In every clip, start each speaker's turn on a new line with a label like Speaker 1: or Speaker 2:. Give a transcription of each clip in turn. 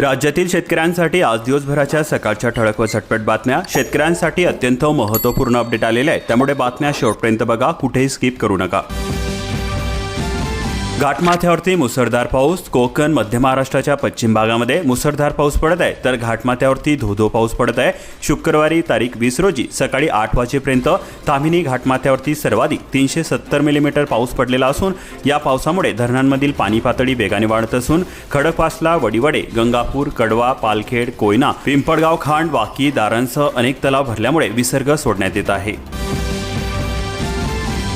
Speaker 1: राज्यातील शेतकऱ्यांसाठी आज दिवसभराच्या सकाळच्या ठळक व झटपट बातम्या शेतकऱ्यांसाठी अत्यंत महत्त्वपूर्ण अपडेट आलेले आहे त्यामुळे बातम्या शेवटपर्यंत बघा कुठेही स्किप करू नका घाटमाथ्यावरती मुसळधार पाऊस कोकण मध्य महाराष्ट्राच्या पश्चिम भागामध्ये मुसळधार पाऊस पडत आहे तर घाटमाथ्यावरती धोधो पाऊस पडत आहे शुक्रवारी तारीख वीस रोजी सकाळी आठ वाजेपर्यंत तामिनी घाटमाथ्यावरती सर्वाधिक तीनशे सत्तर मिलीमीटर पाऊस पडलेला असून या पावसामुळे धरणांमधील पाणी पातळी वेगाने वाढत असून खडकपासला वडीवडे गंगापूर कडवा पालखेड कोयना पिंपळगाव खांड वाकी दारांसह अनेक तलाव भरल्यामुळे विसर्ग सोडण्यात येत आहे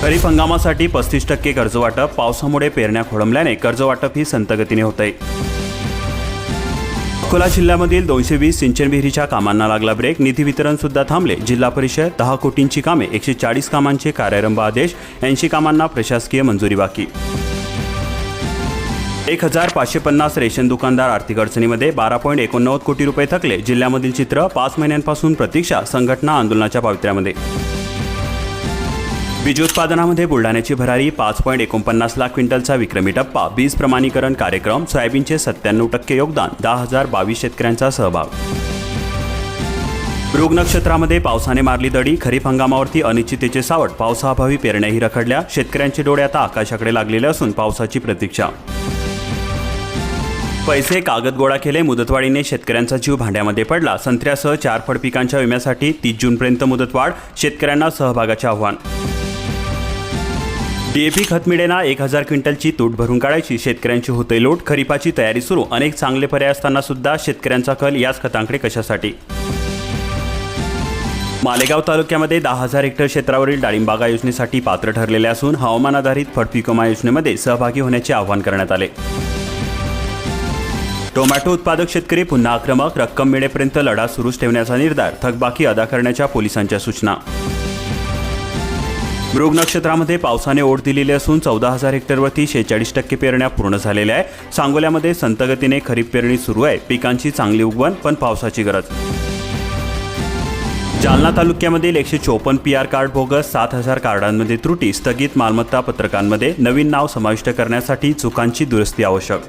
Speaker 1: खरीप हंगामासाठी पस्तीस टक्के कर्जवाटप पावसामुळे पेरण्या खोळंबल्याने कर्जवाटप ही संतगतीने आहे अकोला जिल्ह्यामधील दोनशे वीस सिंचन विहिरीच्या कामांना लागला ब्रेक निधी वितरण सुद्धा थांबले जिल्हा परिषद दहा कोटींची कामे एकशे चाळीस कामांचे कार्यारंभ आदेश ऐंशी कामांना प्रशासकीय मंजुरी बाकी एक हजार पाचशे पन्नास रेशन दुकानदार आर्थिक अडचणीमध्ये बारा पॉईंट एकोणनव्वद कोटी रुपये थकले जिल्ह्यामधील चित्र पाच महिन्यांपासून प्रतीक्षा संघटना आंदोलनाच्या पावित्र्यामध्ये बीज उत्पादनामध्ये बुलढाण्याची भरारी पाच पॉईंट एकोणपन्नास लाख क्विंटलचा विक्रमी टप्पा बीज प्रमाणीकरण कार्यक्रम सोयाबीनचे सत्त्याण्णव टक्के योगदान दहा हजार बावीस शेतकऱ्यांचा सहभाग मृग नक्षत्रामध्ये पावसाने मारली दडी खरीप हंगामावरती अनिश्चिततेचे सावट पावसाअभावी पेरण्याही रखडल्या शेतकऱ्यांचे डोळे आता आकाशाकडे लागलेले असून पावसाची प्रतीक्षा पैसे कागद गोळा केले मुदतवाढीने शेतकऱ्यांचा जीव भांड्यामध्ये पडला संत्र्यासह चार फळपिकांच्या विम्यासाठी तीस जूनपर्यंत मुदतवाढ शेतकऱ्यांना सहभागाचे आव्हान डीएपी खत मिळेना एक हजार क्विंटलची तूट भरून काढायची शेतकऱ्यांची होते लोट खरीपाची तयारी सुरू अनेक चांगले पर्याय असताना सुद्धा शेतकऱ्यांचा कल याच खतांकडे कशासाठी मालेगाव तालुक्यामध्ये दहा हजार हेक्टर क्षेत्रावरील डाळिंबागा योजनेसाठी पात्र ठरलेले असून हवामान आधारित फडपिकोमा योजनेमध्ये सहभागी होण्याचे आवाहन करण्यात आले टोमॅटो उत्पादक शेतकरी पुन्हा आक्रमक रक्कम मिळेपर्यंत लढा सुरूच ठेवण्याचा निर्धार थकबाकी अदा करण्याच्या पोलिसांच्या सूचना मृग नक्षत्रामध्ये पावसाने ओढ दिलेली असून चौदा हजार हेक्टरवरती शेहेचाळीस टक्के पेरण्या पूर्ण झालेल्या आहे सांगोल्यामध्ये संतगतीने खरीप पेरणी सुरू आहे पिकांची चांगली उगवण पण पावसाची गरज जालना तालुक्यामधील एकशे चोपन्न पी आर कार्ड बोगस सात हजार कार्डांमध्ये त्रुटी स्थगित मालमत्ता पत्रकांमध्ये नवीन नाव समाविष्ट करण्यासाठी चुकांची दुरुस्ती आवश्यक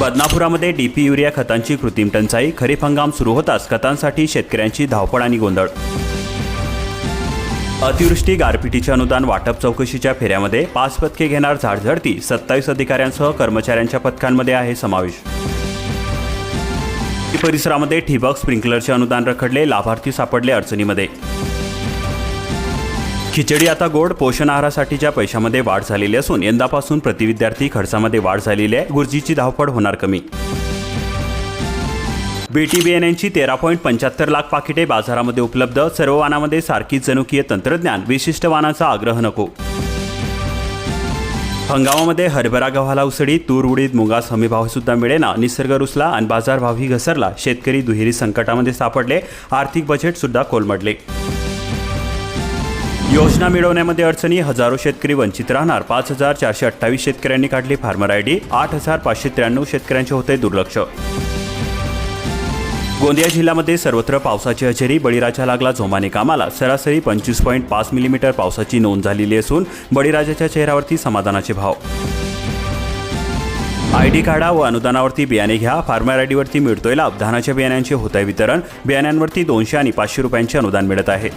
Speaker 1: बदनापुरामध्ये डीपी युरिया खतांची कृत्रिम टंचाई खरीप हंगाम सुरू होताच खतांसाठी शेतकऱ्यांची धावपळ आणि गोंधळ अतिवृष्टी गारपिटीचे अनुदान वाटप चौकशीच्या फेऱ्यामध्ये पाच पथके घेणार झाडझडती सत्तावीस अधिकाऱ्यांसह कर्मचाऱ्यांच्या पथकांमध्ये आहे समावेश परिसरामध्ये ठिबक स्प्रिंकलरचे अनुदान रखडले लाभार्थी सापडले अडचणीमध्ये खिचडी आता गोड पोषण आहारासाठीच्या पैशामध्ये वाढ झालेली असून यंदापासून प्रतिविद्यार्थी खर्चामध्ये वाढ झालेली आहे गुरुजीची धावपड होणार कमी बेटी बियाण्यांची तेरा पॉईंट पंच्याहत्तर लाख पाकिटे बाजारामध्ये उपलब्ध सर्व वानामध्ये सारखी जनुकीय तंत्रज्ञान विशिष्ट वानाचा आग्रह नको हंगामामध्ये हरभरा गव्हाला उसळी तूर उडीद मुगास हमीभाव सुद्धा मिळेना निसर्ग रुसला आणि बाजारभावही घसरला शेतकरी दुहेरी संकटामध्ये सापडले आर्थिक बजेट सुद्धा कोलमडले योजना मिळवण्यामध्ये अडचणी हजारो शेतकरी वंचित राहणार पाच हजार चारशे अठ्ठावीस शेतकऱ्यांनी काढली फार्मर आयडी आठ हजार पाचशे त्र्याण्णव शेतकऱ्यांचे होते दुर्लक्ष गोंदिया जिल्ह्यामध्ये सर्वत्र पावसाची हजेरी बळीराजा लागला जोमाने कामाला सरासरी पंचवीस पॉईंट पाच मिलीमीटर पावसाची नोंद झालेली असून बळीराजाच्या चेहऱ्यावरती समाधानाचे भाव आय डी काढा व अनुदानावरती बियाणे घ्या फार्मर आय डीवरती मिळतोय लाभ धानाच्या बियाण्यांचे होत आहे वितरण बियाण्यांवरती दोनशे आणि पाचशे रुपयांचे अनुदान मिळत आहे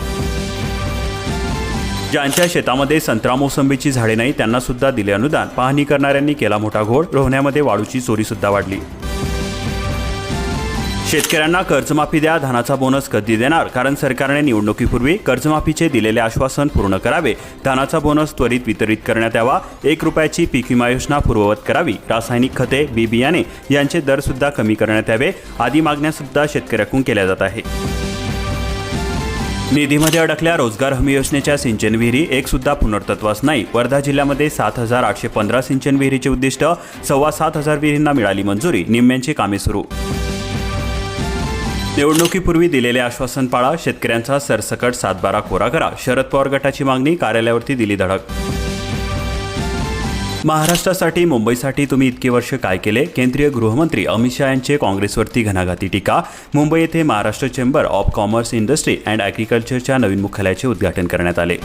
Speaker 1: ज्यांच्या शेतामध्ये संत्रा मोसंबीची झाडे नाही त्यांना सुद्धा दिले अनुदान पाहणी करणाऱ्यांनी केला मोठा घोळ रोहण्यामध्ये वाळूची चोरी सुद्धा वाढली शेतकऱ्यांना कर्जमाफी द्या धानाचा बोनस कधी देणार कारण सरकारने निवडणुकीपूर्वी कर्जमाफीचे दिलेले आश्वासन पूर्ण करावे धानाचा बोनस त्वरित वितरित करण्यात यावा एक रुपयाची पीक विमा योजना पूर्ववत करावी रासायनिक खते बी बियाणे यांचे सुद्धा कमी करण्यात यावे आदी मागण्यासुद्धा शेतकऱ्याकडून केल्या जात आहे निधीमध्ये अडकल्या रोजगार हमी योजनेच्या सिंचन विहिरी एक सुद्धा पुनर्तत्वास नाही वर्धा जिल्ह्यामध्ये सात हजार आठशे पंधरा सिंचन विहिरीचे उद्दिष्ट सव्वा सात हजार विहिरींना मिळाली मंजुरी निम्म्यांची कामे सुरू निवडणुकीपूर्वी दिलेले आश्वासन पाळा शेतकऱ्यांचा सरसकट सातबारा कोरा करा शरद पवार गटाची मागणी कार्यालयावरती दिली धडक महाराष्ट्रासाठी मुंबईसाठी तुम्ही इतके वर्ष काय केले केंद्रीय गृहमंत्री अमित शहा यांचे काँग्रेसवरती घणाघाती टीका मुंबई येथे Maharashtra chamber of commerce industry and ॲग्रिकल्चरच्या नवीन मुख्यालयाचे उद्घाटन करण्यात आले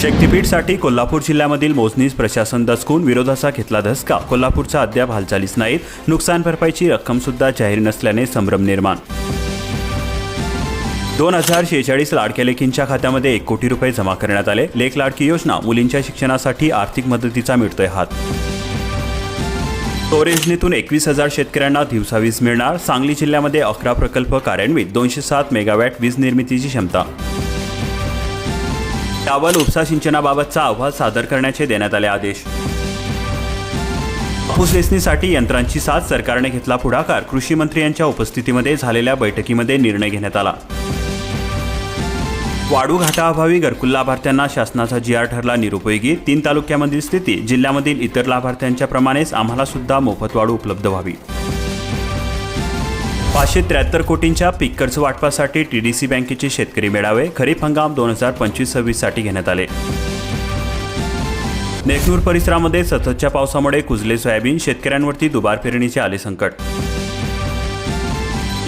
Speaker 1: शक्तीपीठसाठी कोल्हापूर जिल्ह्यामधील मोजनीस प्रशासन दचकून विरोधाचा घेतला धसका कोल्हापूरचा अद्याप हालचालीच नाहीत नुकसान भरपाईची सुद्धा जाहीर नसल्याने संभ्रम निर्माण दोन हजार शेहेचाळीस लाडक्या लेखींच्या खात्यामध्ये एक कोटी रुपये जमा करण्यात आले लेख लाडकी योजना मुलींच्या शिक्षणासाठी आर्थिक मदतीचा मिळतोय हात स्टोरेजनीतून एकवीस हजार शेतकऱ्यांना दिवसा वीज मिळणार सांगली जिल्ह्यामध्ये अकरा प्रकल्प कार्यान्वित दोनशे सात मेगावॅट वीज निर्मितीची क्षमता टावल उपसा सिंचनाबाबतचा अहवाल सादर करण्याचे देण्यात आले आदेश कापूस यंत्रांची साथ सरकारने घेतला पुढाकार कृषी मंत्री यांच्या उपस्थितीमध्ये झालेल्या बैठकीमध्ये निर्णय घेण्यात आला वाडू घाटाअभावी घरकुल लाभार्थ्यांना शासनाचा जीआर ठरला निरुपयोगी तीन तालुक्यामधील स्थिती जिल्ह्यामधील इतर लाभार्थ्यांच्या प्रमाणेच आम्हाला सुद्धा मोफत वाडू उपलब्ध व्हावी पाचशे त्र्याहत्तर कोटींच्या पीक कर्ज वाटपासाठी टीडीसी बँकेचे शेतकरी मेळावे खरीप हंगाम दोन हजार पंचवीस साठी घेण्यात आले नेकनूर परिसरामध्ये सततच्या पावसामुळे कुजले सोयाबीन शेतकऱ्यांवरती दुबार पेरणीचे आले संकट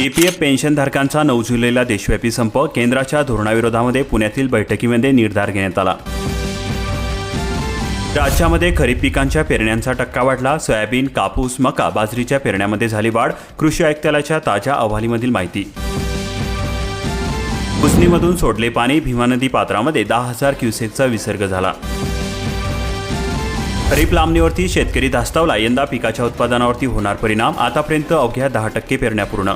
Speaker 1: ईपीएफ पेन्शनधारकांचा नऊ जुलैला देशव्यापी संप केंद्राच्या धोरणाविरोधामध्ये पुण्यातील बैठकीमध्ये निर्धार घेण्यात आला राज्यामध्ये खरीप पिकांच्या पेरण्यांचा टक्का वाढला सोयाबीन कापूस मका बाजरीच्या पेरण्यामध्ये झाली वाढ कृषी आयुक्तालयाच्या ताज्या अहवालीमधील माहिती पुसणीमधून सोडले पाणी भीमा नदी पात्रामध्ये दहा हजार क्युसेकचा विसर्ग झाला खरीप लांबणीवरती शेतकरी धास्तावला यंदा पिकाच्या उत्पादनावरती होणार परिणाम आतापर्यंत अवघ्या दहा टक्के पेरण्या पूर्ण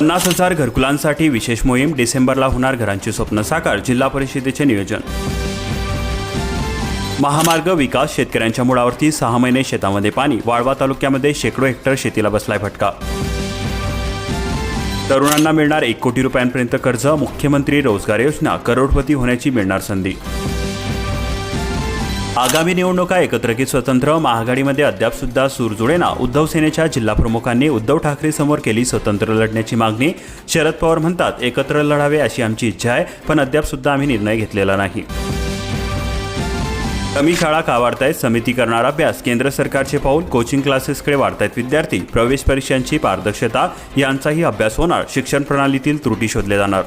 Speaker 1: पन्नास हजार घरकुलांसाठी विशेष मोहीम डिसेंबरला होणार घरांची स्वप्न साकार जिल्हा परिषदेचे नियोजन महामार्ग विकास शेतकऱ्यांच्या मुळावरती सहा महिने शेतामध्ये पाणी वाळवा तालुक्यामध्ये शेकडो हेक्टर शेतीला बसलाय फटका तरुणांना मिळणार एक कोटी रुपयांपर्यंत कर्ज मुख्यमंत्री रोजगार योजना करोडपती होण्याची मिळणार संधी आगामी निवडणुका एकत्रित स्वतंत्र महागाडीमध्ये अद्याप सुद्धा सूर जुळेना उद्धव सेनेच्या जिल्हाप्रमुखांनी उद्धव ठाकरे समोर केली स्वतंत्र लढण्याची मागणी शरद पवार म्हणतात एकत्र लढावे अशी आमची इच्छा आहे पण अद्याप सुद्धा आम्ही निर्णय घेतलेला नाही कमी शाळा का वाढतायत समिती करणार अभ्यास केंद्र सरकारचे पाऊल कोचिंग क्लासेसकडे वाढतायत विद्यार्थी प्रवेश परीक्षांची पारदर्शकता यांचाही अभ्यास होणार शिक्षण प्रणालीतील त्रुटी शोधले जाणार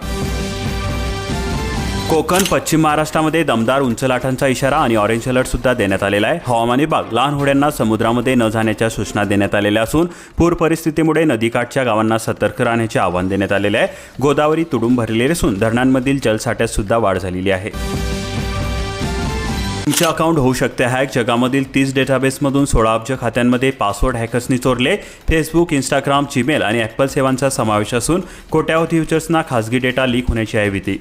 Speaker 1: कोकण पश्चिम महाराष्ट्रामध्ये दमदार उंच लाटांचा इशारा आणि ऑरेंज अलर्ट सुद्धा देण्यात आलेला आहे हवामान विभाग लहान होड्यांना समुद्रामध्ये न जाण्याच्या सूचना देण्यात आलेल्या असून पूर परिस्थितीमुळे नदीकाठच्या गावांना सतर्क राहण्याचे आवाहन देण्यात आलेले आहे गोदावरी तुडुंब भरलेले असून धरणांमधील जलसाठ्यात सुद्धा वाढ झालेली आहे तुमचे अकाउंट होऊ शकते हॅक जगामधील तीस डेटाबेसमधून सोळा अब्ज खात्यांमध्ये पासवर्ड हॅकर्सनी चोरले फेसबुक इंस्टाग्राम जीमेल आणि ॲपल सेवांचा समावेश असून कोट्यावधी युजर्सना खासगी डेटा लीक होण्याची आहे भीती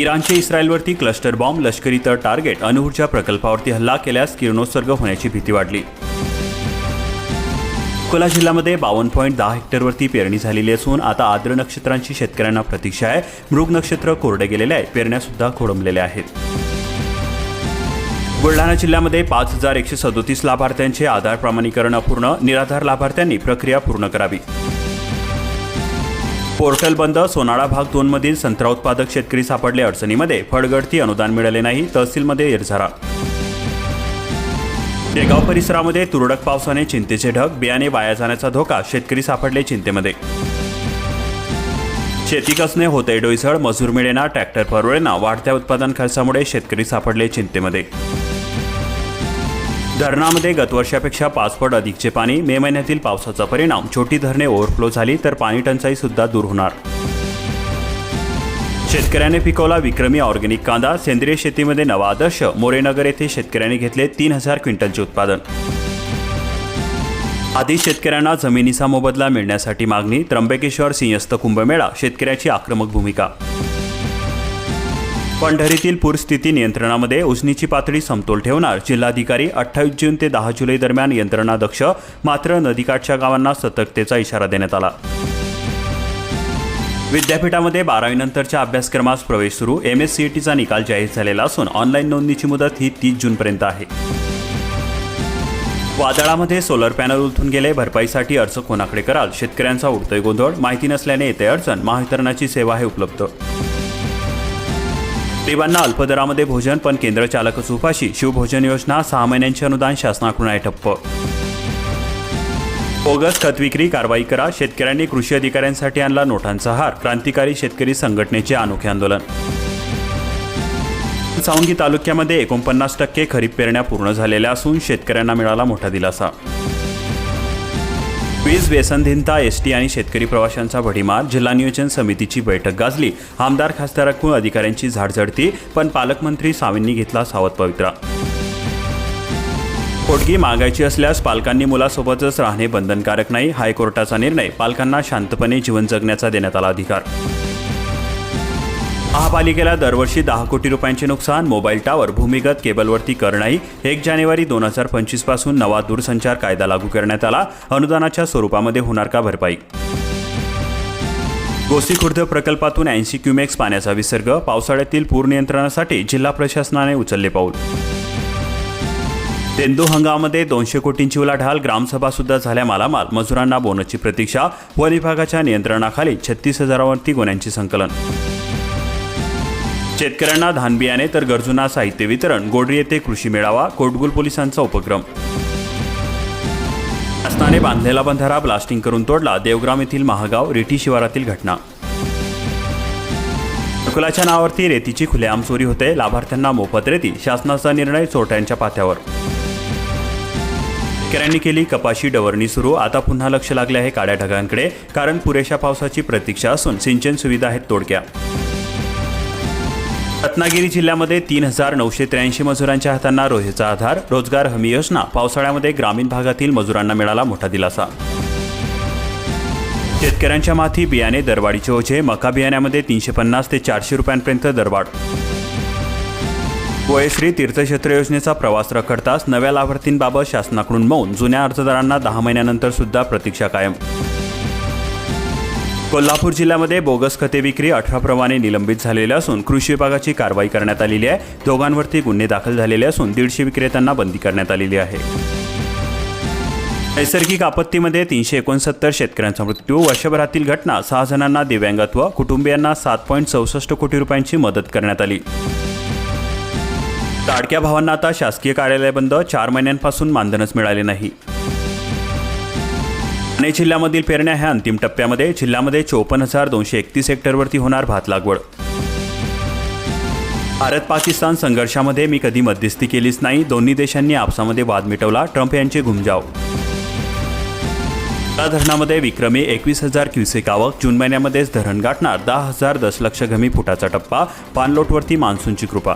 Speaker 1: इराणचे इस्रायलवरती क्लस्टर बॉम्ब लष्करी तळ टार्गेट अणुऊर्जा प्रकल्पावरती हल्ला केल्यास किरणोत्सर्ग होण्याची भीती वाढली अकोला जिल्ह्यामध्ये बावन्न पॉईंट दहा हेक्टरवरती पेरणी झालेली असून आता आद्र नक्षत्रांची शेतकऱ्यांना प्रतीक्षा आहे मृग नक्षत्र कोरडे गेलेले आहे पेरण्यासुद्धा खोडंबलेल्या आहेत बुलढाणा जिल्ह्यामध्ये पाच हजार एकशे सदोतीस लाभार्थ्यांचे आधार प्रमाणीकरण अपूर्ण निराधार लाभार्थ्यांनी प्रक्रिया पूर्ण करावी पोर्टल बंद सोनाळा भाग दोनमधील संत्रा उत्पादक शेतकरी सापडले अडचणीमध्ये फडगडती अनुदान मिळाले नाही तहसीलमध्ये एरझारा शेगाव परिसरामध्ये तुरडक पावसाने चिंतेचे ढग बियाणे वाया जाण्याचा धोका शेतकरी सापडले चिंतेमध्ये शेती कसणे होते डोईसळ मजूर मिळेना ट्रॅक्टर परवळेना वाढत्या उत्पादन खर्चामुळे शेतकरी सापडले चिंतेमध्ये धरणामध्ये गतवर्षापेक्षा पाच पट अधिकचे पाणी मे महिन्यातील पावसाचा परिणाम छोटी धरणे ओव्हरफ्लो झाली तर पाणी टंचाई सुद्धा दूर होणार शेतकऱ्याने पिकवला विक्रमी ऑर्गेनिक कांदा सेंद्रिय शेतीमध्ये नवा आदर्श मोरेनगर येथे शेतकऱ्यांनी घेतले तीन हजार क्विंटलचे उत्पादन आधी शेतकऱ्यांना जमिनीचा मोबदला मिळण्यासाठी मागणी त्र्यंबकेश्वर सिंहस्थ कुंभमेळा शेतकऱ्याची आक्रमक भूमिका पंढरीतील पूरस्थिती नियंत्रणामध्ये उजनीची पातळी समतोल ठेवणार जिल्हाधिकारी अठ्ठावीस जून ते दहा जुलै दरम्यान यंत्रणा दक्ष मात्र नदीकाठच्या गावांना सतर्कतेचा इशारा देण्यात आला विद्यापीठामध्ये बारावीनंतरच्या अभ्यासक्रमास प्रवेश सुरू एम एस सी ई टीचा निकाल जाहीर झालेला असून ऑनलाईन नोंदणीची मुदत ही तीस जूनपर्यंत आहे वादळामध्ये सोलर पॅनल उलथून गेले भरपाईसाठी अर्ज कोणाकडे कराल शेतकऱ्यांचा उडतोय गोंधळ माहिती नसल्याने येते अडचण महावितरणाची सेवा हे उपलब्ध देवांना अल्पदरामध्ये भोजन पण केंद्र चालक उपाशी शिवभोजन योजना सहा महिन्यांचे अनुदान शासनाकडून आहे ठप्प बोगस खत विक्री कारवाई करा शेतकऱ्यांनी कृषी अधिकाऱ्यांसाठी आणला नोटांचा हार क्रांतिकारी शेतकरी संघटनेचे अनोखे आंदोलन सावंगी तालुक्यामध्ये एकोणपन्नास टक्के खरीप पेरण्या पूर्ण झालेल्या असून शेतकऱ्यांना मिळाला मोठा दिलासा वीज व्यसनधीनता एसटी आणि शेतकरी प्रवाशांचा भडीमार जिल्हा नियोजन समितीची बैठक गाजली आमदार खासदाराकडून अधिकाऱ्यांची झाडझडती पण पालकमंत्री सावींनी घेतला सावध पवित्रा पोटगी मागायची असल्यास पालकांनी मुलासोबतच राहणे बंधनकारक नाही हायकोर्टाचा निर्णय पालकांना शांतपणे जीवन जगण्याचा देण्यात आला अधिकार महापालिकेला दरवर्षी दहा कोटी रुपयांचे नुकसान मोबाईल टॉवर भूमिगत केबलवरती कर नाही एक जानेवारी दोन हजार पंचवीस पासून नवा दूरसंचार कायदा लागू करण्यात आला अनुदानाच्या स्वरूपामध्ये होणार का भरपाई गोसीखुर्द प्रकल्पातून ऐंशी क्युमेक्स पाण्याचा विसर्ग पावसाळ्यातील पूर नियंत्रणासाठी जिल्हा प्रशासनाने उचलले पाऊल तेंदू हंगामामध्ये दोनशे कोटींची उलाढाल ग्रामसभा सुद्धा झाल्या मालामाल मजुरांना बोनसची प्रतीक्षा वन विभागाच्या नियंत्रणाखाली छत्तीस हजारावरती गुन्ह्यांची संकलन शेतकऱ्यांना धान बियाणे तर गरजूंना साहित्य वितरण गोडरी येथे कृषी मेळावा कोटगुल पोलिसांचा उपक्रम शासनाने बांधलेला बंधारा ब्लास्टिंग करून तोडला देवग्राम येथील महागाव रेठी शिवारातील घटना नकुलाच्या नावावरती रेतीची खुलेआम चोरी होते लाभार्थ्यांना मोफत रेती शासनाचा निर्णय चोरट्यांच्या पात्यावर शेतकऱ्यांनी केली कपाशी डवरणी सुरू आता पुन्हा लक्ष लागले आहे काड्या ढगांकडे कारण पुरेशा पावसाची प्रतीक्षा असून सिंचन सुविधा आहेत तोडक्या रत्नागिरी जिल्ह्यामध्ये तीन हजार नऊशे त्र्याऐंशी मजुरांच्या हातांना रोहेचा आधार रोजगार हमी योजना पावसाळ्यामध्ये ग्रामीण भागातील मजुरांना मिळाला मोठा दिलासा शेतकऱ्यांच्या माथी बियाणे दरवाढीचे ओझे मका बियाण्यामध्ये तीनशे पन्नास ते चारशे रुपयांपर्यंत दरवाढ वयश्री तीर्थक्षेत्र योजनेचा प्रवास रखडताच नव्या लाभार्थींबाबत शासनाकडून मौन जुन्या अर्जदारांना दहा महिन्यानंतर सुद्धा प्रतीक्षा कायम कोल्हापूर जिल्ह्यामध्ये बोगस खते विक्री अठरा प्रमाणे निलंबित झालेले असून कृषी विभागाची कारवाई करण्यात आलेली आहे दोघांवरती गुन्हे दाखल झालेले असून दीडशे विक्रेत्यांना बंदी करण्यात आलेली आहे नैसर्गिक आपत्तीमध्ये तीनशे एकोणसत्तर शेतकऱ्यांचा मृत्यू वर्षभरातील घटना सहा जणांना दिव्यांगत्व कुटुंबियांना सात पॉईंट चौसष्ट कोटी रुपयांची मदत करण्यात आली लाडक्या भावांना आता शासकीय कार्यालय बंद चार महिन्यांपासून मानधनच मिळाले नाही ठाणे जिल्ह्यामधील पेरण्या ह्या अंतिम टप्प्यामध्ये जिल्ह्यामध्ये चोपन्न हजार दोनशे एकतीस हेक्टरवरती होणार भात लागवड भारत पाकिस्तान संघर्षामध्ये मी कधी मध्यस्थी केलीच नाही दोन्ही देशांनी आपसामध्ये वाद मिटवला ट्रम्प यांचे घुमजाव या धरणामध्ये विक्रमी एकवीस हजार क्युसेक आवक जून महिन्यामध्येच धरण गाठणार दहा हजार दशलक्ष घमी फुटाचा टप्पा पानलोटवरती मान्सूनची कृपा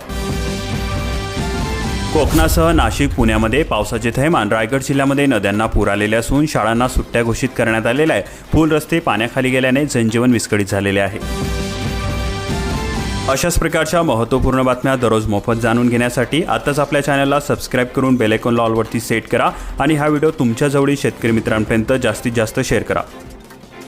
Speaker 1: कोकणासह नाशिक पुण्यामध्ये पावसाचे थैमान रायगड जिल्ह्यामध्ये नद्यांना पूर आलेले असून शाळांना सुट्ट्या घोषित करण्यात आलेल्या आहे पूल रस्ते पाण्याखाली गेल्याने जनजीवन विस्कळीत झालेले आहे अशाच प्रकारच्या महत्त्वपूर्ण बातम्या दररोज मोफत जाणून घेण्यासाठी आताच आपल्या चॅनलला सबस्क्राईब करून बेलेकॉन लॉलवरती सेट करा आणि हा व्हिडिओ तुमच्या शेतकरी मित्रांपर्यंत जास्तीत जास्त शेअर करा